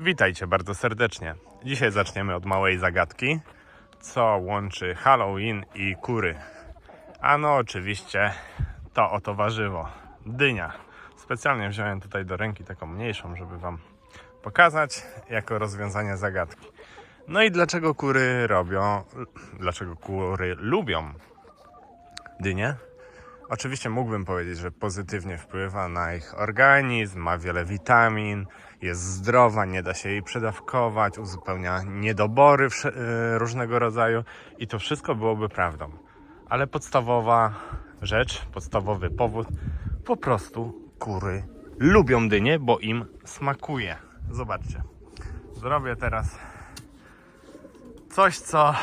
Witajcie bardzo serdecznie. Dzisiaj zaczniemy od małej zagadki. Co łączy Halloween i kury? Ano oczywiście to oto warzywo. Dynia. Specjalnie wziąłem tutaj do ręki taką mniejszą, żeby Wam pokazać jako rozwiązanie zagadki. No i dlaczego kury robią, dlaczego kury lubią dynię? Oczywiście mógłbym powiedzieć, że pozytywnie wpływa na ich organizm, ma wiele witamin, jest zdrowa, nie da się jej przedawkować, uzupełnia niedobory y, różnego rodzaju i to wszystko byłoby prawdą. Ale podstawowa rzecz, podstawowy powód, po prostu kury lubią dynię, bo im smakuje. Zobaczcie. Zrobię teraz coś, co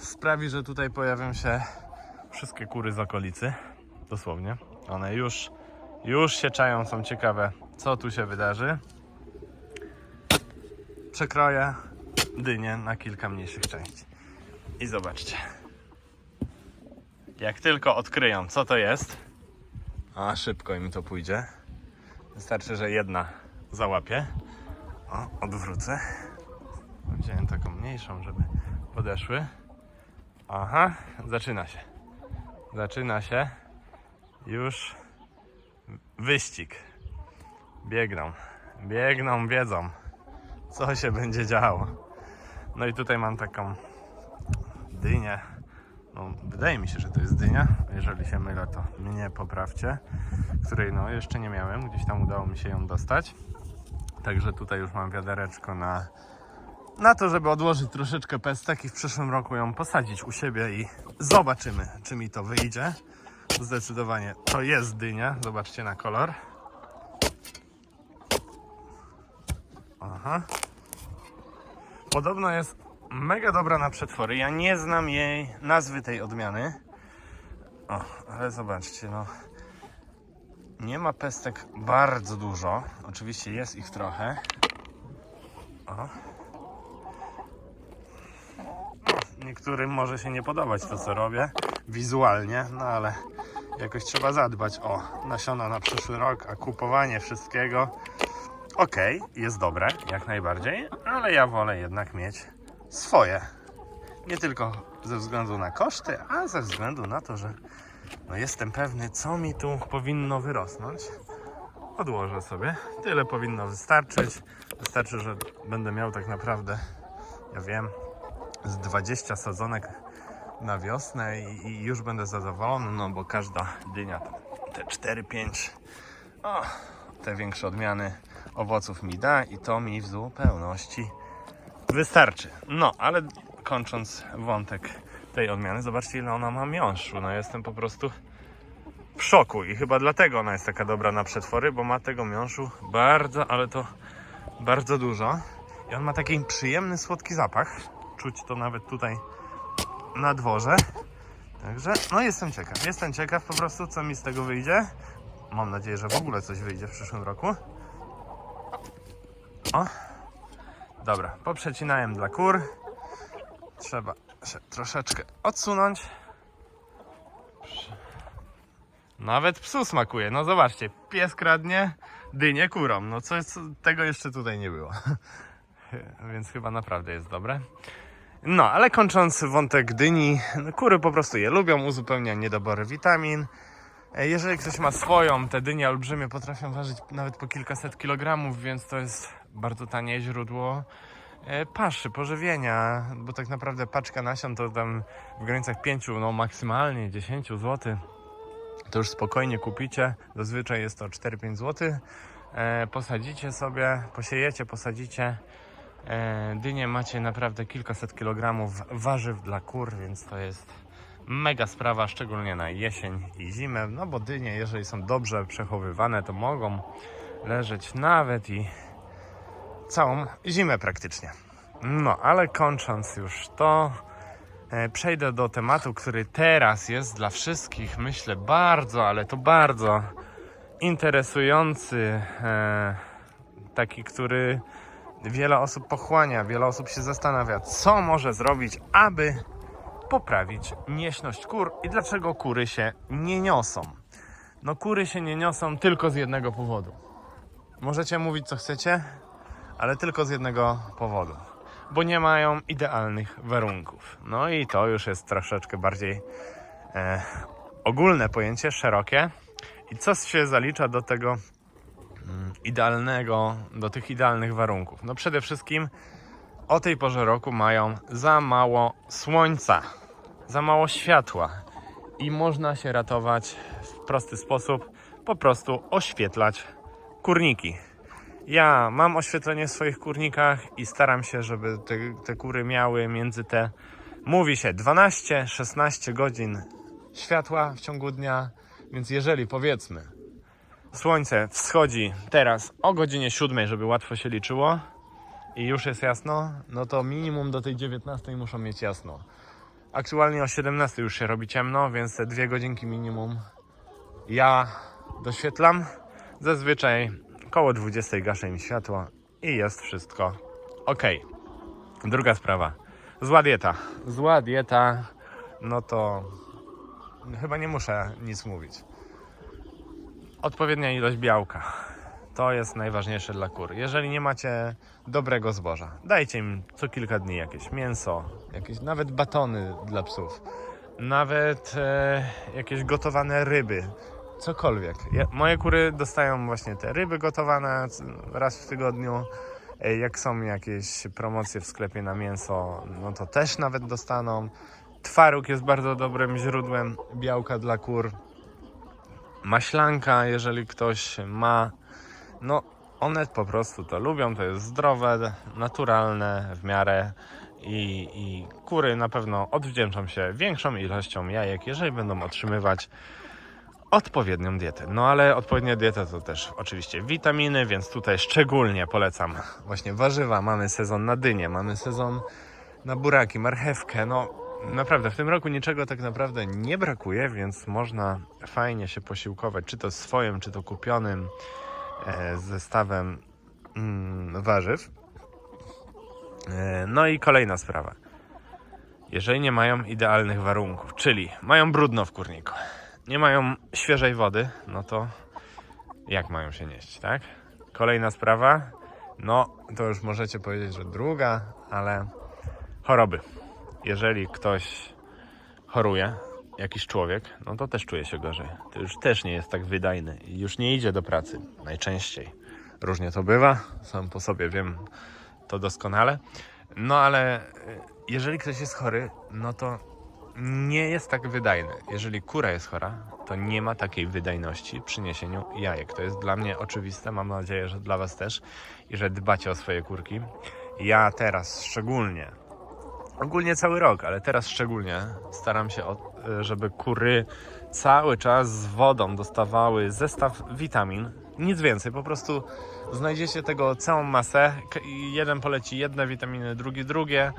sprawi, że tutaj pojawią się wszystkie kury z okolicy. Dosłownie. One już, już się czają, są ciekawe, co tu się wydarzy. Przekroję dynię na kilka mniejszych części. I zobaczcie. Jak tylko odkryją, co to jest, a szybko im to pójdzie. Wystarczy, że jedna załapie. O, odwrócę. Wziąłem taką mniejszą, żeby podeszły. Aha, zaczyna się. Zaczyna się już wyścig. Biegną, biegną, wiedzą, co się będzie działo. No i tutaj mam taką dynię. No, wydaje mi się, że to jest dynia. Jeżeli się mylę, to mnie poprawcie. Której no jeszcze nie miałem. Gdzieś tam udało mi się ją dostać. Także tutaj już mam wiadereczko na, na to, żeby odłożyć troszeczkę pestek i w przyszłym roku ją posadzić u siebie i zobaczymy, czy mi to wyjdzie. Zdecydowanie to jest dynia. Zobaczcie na kolor. Aha. Podobno jest mega dobra na przetwory. Ja nie znam jej nazwy tej odmiany. O, ale zobaczcie, no. Nie ma pestek bardzo dużo. Oczywiście jest ich trochę. O. No, Niektórym może się nie podobać to, co robię wizualnie, no ale jakoś trzeba zadbać o nasiona na przyszły rok, a kupowanie wszystkiego okej, jest dobre, jak najbardziej, ale ja wolę jednak mieć swoje. Nie tylko ze względu na koszty, a ze względu na to, że no jestem pewny, co mi tu powinno wyrosnąć. Odłożę sobie. Tyle powinno wystarczyć. Wystarczy, że będę miał tak naprawdę, ja wiem, z 20 sadzonek na wiosnę i, i już będę zadowolony, no bo każda dynia, te 4-5, o, te większe odmiany owoców mi da i to mi w zupełności wystarczy. No, ale kończąc wątek tej odmiany, zobaczcie ile ona ma miąższu. No jestem po prostu w szoku i chyba dlatego ona jest taka dobra na przetwory, bo ma tego miąższu bardzo, ale to bardzo dużo. I on ma taki przyjemny, słodki zapach. Czuć to nawet tutaj na dworze. Także, no jestem ciekaw. Jestem ciekaw po prostu, co mi z tego wyjdzie. Mam nadzieję, że w ogóle coś wyjdzie w przyszłym roku. O. Dobra, poprzecinałem dla kur. Trzeba się troszeczkę odsunąć. Nawet psu smakuje. No zobaczcie, pies kradnie dynię kurą. No co jest, tego jeszcze tutaj nie było. Więc chyba naprawdę jest dobre. No, ale kończąc wątek dyni, no, kury po prostu je lubią, uzupełnia niedobory witamin. E, Jeżeli ktoś ma swoją, te dynie olbrzymie potrafią ważyć nawet po kilkaset kilogramów, więc to jest bardzo tanie źródło e, paszy, pożywienia, bo tak naprawdę paczka nasion to tam w granicach 5, no maksymalnie 10 zł. To już spokojnie kupicie, zazwyczaj jest to 4-5 zł. E, posadzicie sobie, posiejecie, posadzicie. E, dynie macie naprawdę kilkaset kilogramów warzyw dla kur, więc to jest mega sprawa, szczególnie na jesień i zimę. No bo dynie, jeżeli są dobrze przechowywane, to mogą leżeć nawet i całą zimę praktycznie. No, ale kończąc już to, e, przejdę do tematu, który teraz jest dla wszystkich, myślę, bardzo, ale to bardzo interesujący. E, taki, który wiele osób pochłania, wiele osób się zastanawia, co może zrobić, aby poprawić nieśność kur i dlaczego kury się nie niosą. No kury się nie niosą tylko z jednego powodu. Możecie mówić co chcecie, ale tylko z jednego powodu. Bo nie mają idealnych warunków. No i to już jest troszeczkę bardziej e, ogólne pojęcie, szerokie. I co się zalicza do tego idealnego, do tych idealnych warunków? No przede wszystkim o tej porze roku mają za mało słońca, za mało światła i można się ratować w prosty sposób, po prostu oświetlać kurniki. Ja mam oświetlenie w swoich kurnikach i staram się, żeby te, te kury miały między te, mówi się 12-16 godzin światła w ciągu dnia, więc jeżeli powiedzmy słońce wschodzi teraz o godzinie 7, żeby łatwo się liczyło i już jest jasno, no to minimum do tej 19 muszą mieć jasno. Aktualnie o 17 już się robi ciemno, więc te dwie godzinki minimum ja doświetlam. Zazwyczaj koło 20 gaszę im światło i jest wszystko ok. Druga sprawa. Zła dieta. Zła dieta, no to chyba nie muszę nic mówić. Odpowiednia ilość białka. To jest najważniejsze dla kur. Jeżeli nie macie dobrego zboża, dajcie im co kilka dni jakieś mięso, jakieś nawet batony dla psów, nawet e, jakieś gotowane ryby, cokolwiek. Ja, moje kury dostają właśnie te ryby gotowane raz w tygodniu. E, Jak są jakieś promocje w sklepie na mięso, no to też nawet dostaną. Twaróg jest bardzo dobrym źródłem białka dla kur. Maślanka, jeżeli ktoś ma, no one po prostu to lubią, to jest zdrowe, naturalne w miarę i, i kury na pewno odwdzięczą się większą ilością jajek, jeżeli będą otrzymywać odpowiednią dietę. No ale odpowiednia dieta to też oczywiście witaminy, więc tutaj szczególnie polecam właśnie warzywa. Mamy sezon na dynie, mamy sezon na buraki, marchewkę. No naprawdę w tym roku niczego tak naprawdę nie brakuje, więc można fajnie się posiłkować, czy to swoim, czy to kupionym e, zestawem mm, warzyw. E, no i kolejna sprawa. Jeżeli nie mają idealnych warunków, czyli mają brudno w kurniku, nie mają świeżej wody, no to jak mają się nieść, tak? Kolejna sprawa, no to już możecie powiedzieć, że druga, ale choroby. Jeżeli ktoś choruje, jakiś człowiek, no to też czuje się gorzej. To już też nie jest tak wydajny i już nie idzie do pracy najczęściej. Różnie to bywa, sam po sobie wiem to doskonale. No ale y, jeżeli ktoś jest chory, no to nie jest tak wydajny. Jeżeli kura jest chora, to nie ma takiej wydajności przy niesieniu jajek. To jest dla mnie oczywiste, mam nadzieję, że dla Was też i że dbacie o swoje kurki. Ja teraz szczególnie, ogólnie cały rok, ale teraz szczególnie staram się, o, żeby kury cały czas z wodą dostawały zestaw witamin. Nic więcej, po prostu znajdziecie tego całą masę. Jeden poleci jedne witaminy, drugi drugie.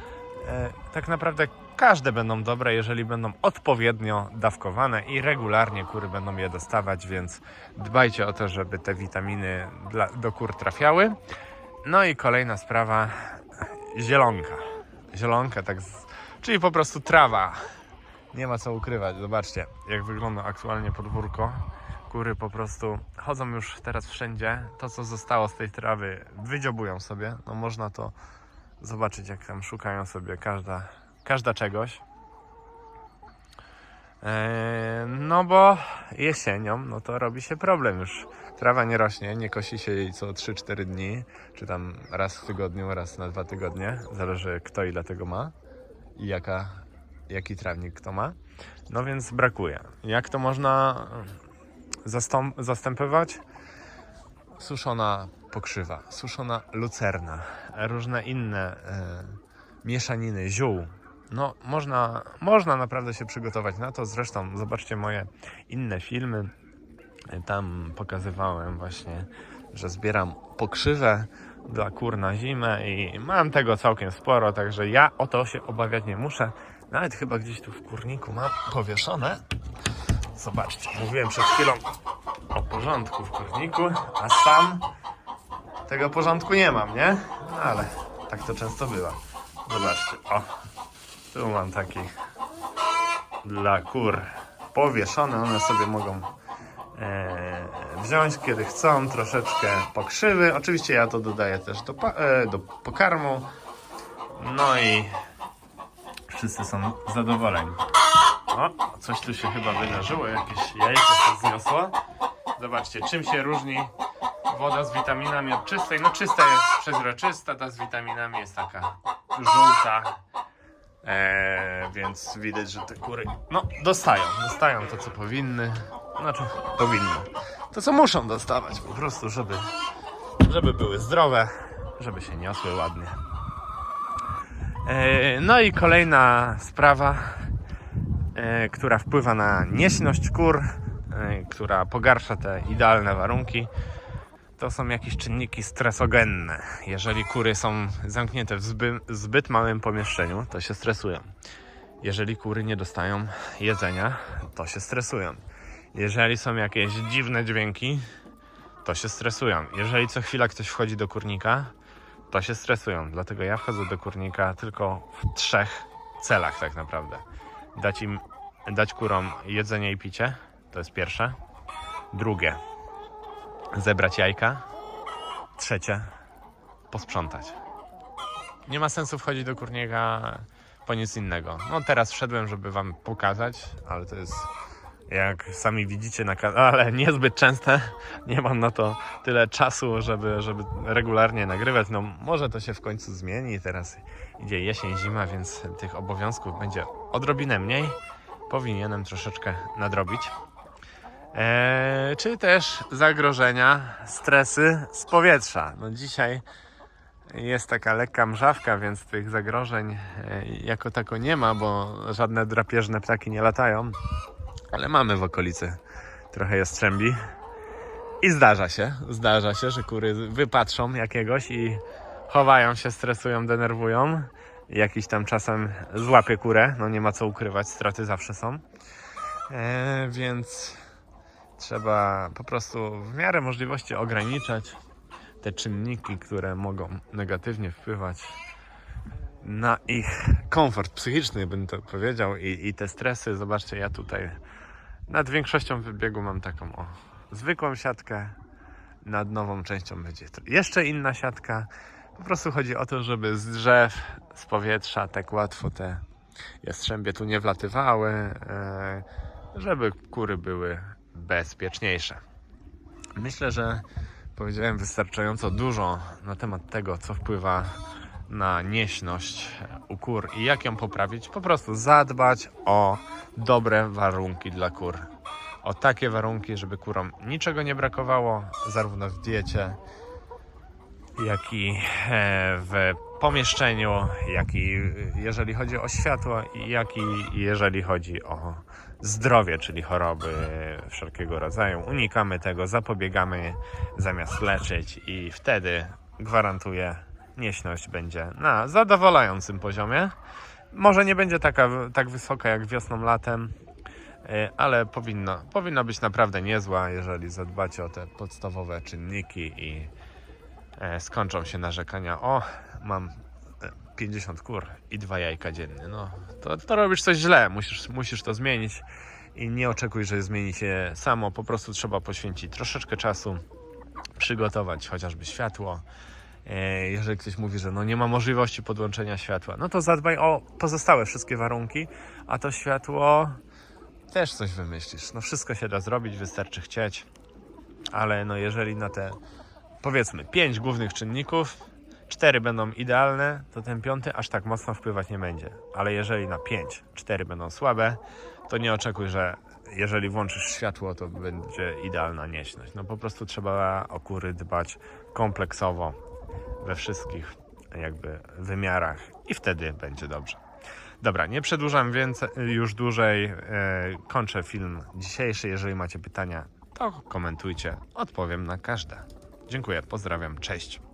E, tak naprawdę każde będą dobre, jeżeli będą odpowiednio dawkowane i regularnie kury będą je dostawać, więc dbajcie o to, żeby te witaminy do kur trafiały. No i kolejna sprawa, zielonka. Zielonka, tak, z, czyli po prostu trawa. Nie ma co ukrywać. Zobaczcie, jak wygląda aktualnie podwórko. Kury po prostu chodzą już teraz wszędzie. To, co zostało z tej trawy, wydziobują sobie. No można to zobaczyć, jak tam szukają sobie każda, każda czegoś. Eee, no bo jesienią, no to robi się problem już. Trawa nie rośnie, nie kosi się jej co 3-4 dni, czy tam raz w tygodniu, raz na dwa tygodnie. Zależy kto ile tego ma i jaka, jaki trawnik kto ma. No więc brakuje. Jak to można zastąp- zastępować? Suszona pokrzywa, suszona lucerna, różne inne e, mieszaniny ziół. No, można, można naprawdę się przygotować na to. Zresztą zobaczcie moje inne filmy. Tam pokazywałem właśnie, że zbieram pokrzywę dla kur na zimę i mam tego całkiem sporo, także ja o to się obawiać nie muszę. Nawet chyba gdzieś tu w kurniku mam powieszone. Zobaczcie, mówiłem przed chwilą o porządku w kurniku, a sam tego porządku nie mam, nie? No ale tak to często bywa. Zobaczcie, o, tu mam taki dla kur powieszone, one sobie mogą e, wziąć, kiedy chcą, troszeczkę pokrzywy. Oczywiście ja to dodaję też do, e, do pokarmu. No i wszyscy są zadowoleni. O, coś tu się chyba wydarzyło, jakieś jajko się zniosło. Zobaczcie, czym się różni woda z witaminami od czystej. No czysta jest przezroczysta, ta z witaminami jest taka żółta. Eee, więc widać, że te kury no, dostają, dostają to co powinny. Znaczy powinny. To co muszą dostawać po prostu, żeby, żeby były zdrowe, żeby się niosły ładnie. Eee, no i kolejna sprawa, e, która wpływa na nieśność kur, e, która pogarsza te idealne warunki, to są jakieś czynniki stresogenne. Jeżeli kury są zamknięte w zby, zbyt małym pomieszczeniu, to się stresują. Jeżeli kury nie dostają jedzenia, to się stresują. Jeżeli są jakieś dziwne dźwięki, to się stresują. Jeżeli co chwila ktoś wchodzi do kurnika, to się stresują. Dlatego ja wchodzę do kurnika tylko w trzech celach tak naprawdę. Dać im, dać kurom jedzenie i picie, to jest pierwsze. Drugie, zebrać jajka. Trzecie, posprzątać. Nie ma sensu wchodzić do kurnika po nic innego. No teraz wszedłem, żeby wam pokazać, ale to jest jak sami widzicie na kanale niezbyt częste. Nie mam na to tyle czasu, żeby, żeby regularnie nagrywać. No może to się w końcu zmieni. Teraz idzie jesień, zima, więc tych obowiązków będzie odrobinę mniej. Powinienem troszeczkę nadrobić. Eee, czy też zagrożenia, stresy z powietrza. No dzisiaj jest taka lekka mrzawka, więc tych zagrożeń e, jako tako nie ma, bo żadne drapieżne ptaki nie latają. Ale mamy w okolicy trochę jastrzębi. I zdarza się, zdarza się, że kury wypatrzą jakiegoś i chowają się, stresują, denerwują. Jakiś tam czasem złapie kurę, no nie ma co ukrywać, straty zawsze są. E, więc trzeba po prostu w miarę możliwości ograniczać te czynniki, które mogą negatywnie wpływać na ich komfort psychiczny, bym to powiedział, i, i te stresy. Zobaczcie, ja tutaj nad większością wybiegu mam taką o, zwykłą siatkę, nad nową częścią będzie jeszcze inna siatka. Po prostu chodzi o to, żeby z drzew, z powietrza tak łatwo te jastrzębie tu nie wlatywały, e, żeby kury były bezpieczniejsze. Myślę, że powiedziałem wystarczająco dużo na temat tego, co wpływa na nieśność u kur i jak ją poprawić. Po prostu zadbać o dobre warunki dla kur. O takie warunki, żeby kurom niczego nie brakowało, zarówno w diecie, jak i e, w pomieszczeniu, jak i jeżeli chodzi o światło, jak i jeżeli chodzi o zdrowie, czyli choroby wszelkiego rodzaju. Unikamy tego, zapobiegamy zamiast leczyć i wtedy gwarantuję, nieśność będzie na zadowalającym poziomie. Może nie będzie taka, tak wysoka jak wiosną, latem, e, ale powinno, powinna być naprawdę niezła, jeżeli zadbacie o te podstawowe czynniki i e, skończą się narzekania. O, mam e, 50 kur i dwa jajka dziennie. No, to, to robisz coś źle, musisz, musisz to zmienić i nie oczekuj, że zmieni się samo. Po prostu trzeba poświęcić troszeczkę czasu, przygotować chociażby światło. E, Jeżeli ktoś mówi, że no nie ma możliwości podłączenia światła, no to zadbaj o pozostałe wszystkie warunki, a to światło też coś wymyślisz. No wszystko się da zrobić, wystarczy chcieć, ale no jeżeli na te powiedzmy pięć głównych czynników, cztery będą idealne, to ten piąty aż tak mocno wpływać nie będzie. Ale jeżeli na pięć, cztery będą słabe, to nie oczekuj, że jeżeli włączysz światło, to będzie idealna nieśność. No po prostu trzeba o kury dbać kompleksowo we wszystkich jakby wymiarach i wtedy będzie dobrze. Dobra, nie przedłużam więcej, już dłużej. E, kończę film dzisiejszy. Jeżeli macie pytania, to komentujcie. Odpowiem na każde. Dziękuję, pozdrawiam, cześć.